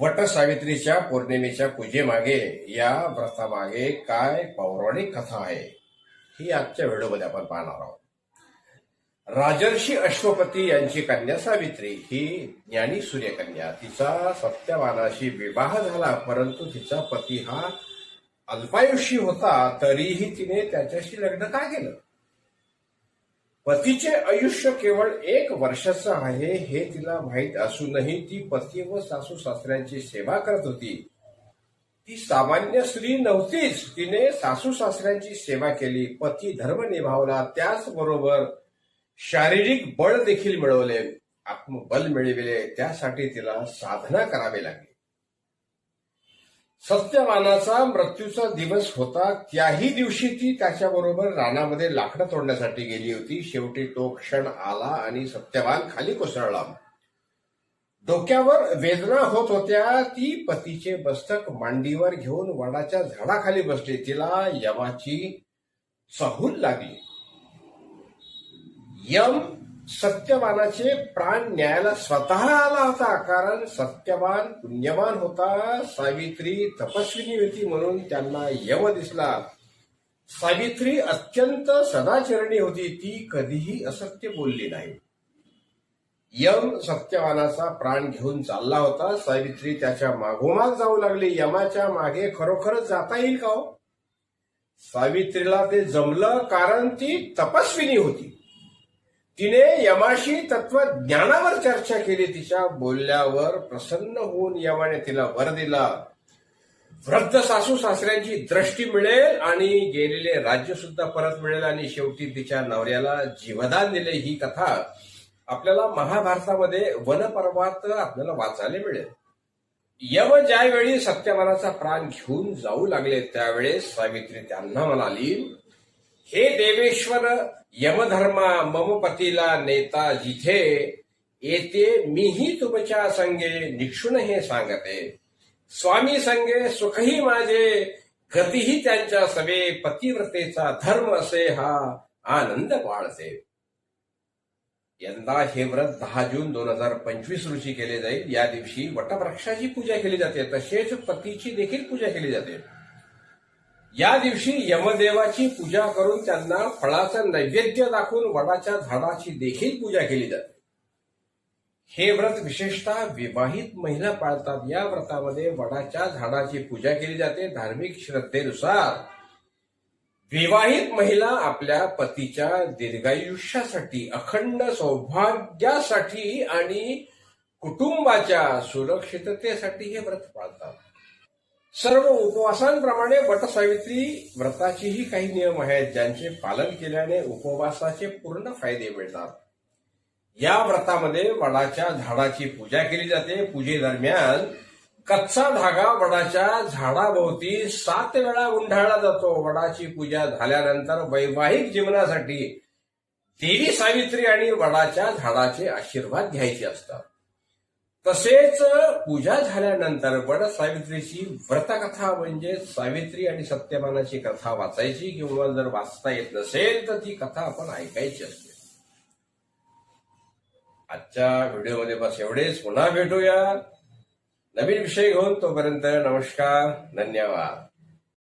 वट सावित्रीच्या पौर्णिमेच्या पूजेमागे या व्रतामागे काय पौराणिक कथा आहे ही आजच्या व्हिडिओमध्ये आपण पाहणार आहोत. राजर्षी अश्वपती यांची कन्या सावित्री ही ज्ञानी सूर्यकन्या. तिचा सत्यवानाशी विवाह झाला परंतु तिचा पती हा अल्पायुषी होता तरीही तिने त्याच्याशी लग्न का केलं? पतीचे आयुष्य केवळ एक वर्षाचं आहे हे तिला माहीत असूनही ती पती व सासू सासऱ्यांची सेवा करत होती. ती सामान्य स्त्री नव्हतीच. तिने सासू सासऱ्यांची सेवा केली. पती धर्म निभावला. त्याचबरोबर शारीरिक बळ देखील मिळवले. आत्मबल मिळविले. त्यासाठी तिला साधना करावी लागली. सत्यवानाचा मृत्यूचा दिवस होता त्याही दिवशी ती त्याच्याबरोबर रानामध्ये लाकडं तोडण्यासाठी गेली होती. शेवटी तो क्षण आला आणि सत्यवान खाली कोसळला. डोक्यावर वेदना होत होत्या. ती पतीचे मस्तक मांडीवर घेऊन वडाच्या झाडाखाली बसली. तिला यमाची चहूल लागली. यम सत्यवानाचे प्राण न्यायाला स्वतः आला होता कारण सत्यवान पुण्यवान होता. सावित्री तपस्विनी होती म्हणून त्यांना यम दिसला. सावित्री अत्यंत सदाचरणी होती. ती कधीही असत्य बोलली नाही. यम सत्यवानाचा प्राण घेऊन चालला होता. सावित्री त्याच्या मागोमाग जाऊ लागली. यमाच्या मागे खरोखरच जाता येईल का हो? सावित्रीला ते जमलं कारण ती तपस्विनी होती. तिने यमाशी तत्वज्ञानावर चर्चा केली. तिच्या बोलल्यावर प्रसन्न होऊन यमाने तिला वर दिला. वृद्ध सासू सासऱ्यांची दृष्टी मिळेल आणि गेलेले राज्य सुद्धा परत मिळेल आणि शेवटी तिच्या नवऱ्याला जीवदान दिले ही कथा आपल्याला महाभारतामध्ये वनपर्वात आपल्याला वाचायला मिळेल. यम ज्यावेळी सत्यमानाचा प्राण घेऊन जाऊ लागले त्यावेळेस सावित्री त्यांना म्हणाली हे देवेश्वर यमधर्मा मम पतीला नेता जिथे येते मीही तुमच्या संगे निक्षुण हे सांगते. स्वामी संगे सुखही माझे गतीही त्यांच्या सवे पतिव्रतेचा धर्म असे हा आनंद बाळते यंदा हे व्रत दहा जून दोन हजार पंचवीस रोजी केले जाईल. या दिवशी वटवृक्षाची पूजा केली जाते. तसेच पतीची देखील पूजा केली जाते. या दिवशी यमदेवाची पूजा करून त्यांना फळाचं नैवेद्य दाखवून वडाच्या झाडाची देखील पूजा केली जाते. हे व्रत विशेषतः विवाहित महिला पाळतात. या व्रतामध्ये वडाच्या झाडाची पूजा केली जाते. धार्मिक श्रद्धेनुसार विवाहित महिला आपल्या पतीच्या दीर्घायुष्यासाठी अखंड सौभाग्यासाठी आणि कुटुंबाच्या सुरक्षिततेसाठी हे व्रत पाळतात. सर्व उपवासांप्रमाणे वटसावित्री व्रताचेही काही नियम आहेत ज्यांचे पालन केल्याने उपवासाचे पूर्ण फायदे मिळतात. या व्रतामध्ये वडाच्या झाडाची पूजा केली जाते. पूजेदरम्यान कच्चा धागा वडाच्या झाडाभोवती सात वेळा गुंढाळला जातो. वडाची पूजा झाल्यानंतर वैवाहिक जीवनासाठी देवी सावित्री आणि वडाच्या झाडाचे आशीर्वाद घ्यायचे असतात. तसेच पूजा झाल्यानंतर वड सावित्रीची व्रतकथा म्हणजे सावित्री आणि सत्यमानाची कथा वाचायची किंवा जर वाचता येत नसेल तर ती कथा आपण ऐकायची असते. आजच्या व्हिडिओमध्ये बस एवढेच. पुन्हा भेटूया. नवीन विषय घेऊन तोपर्यंत नमस्कार. धन्यवाद.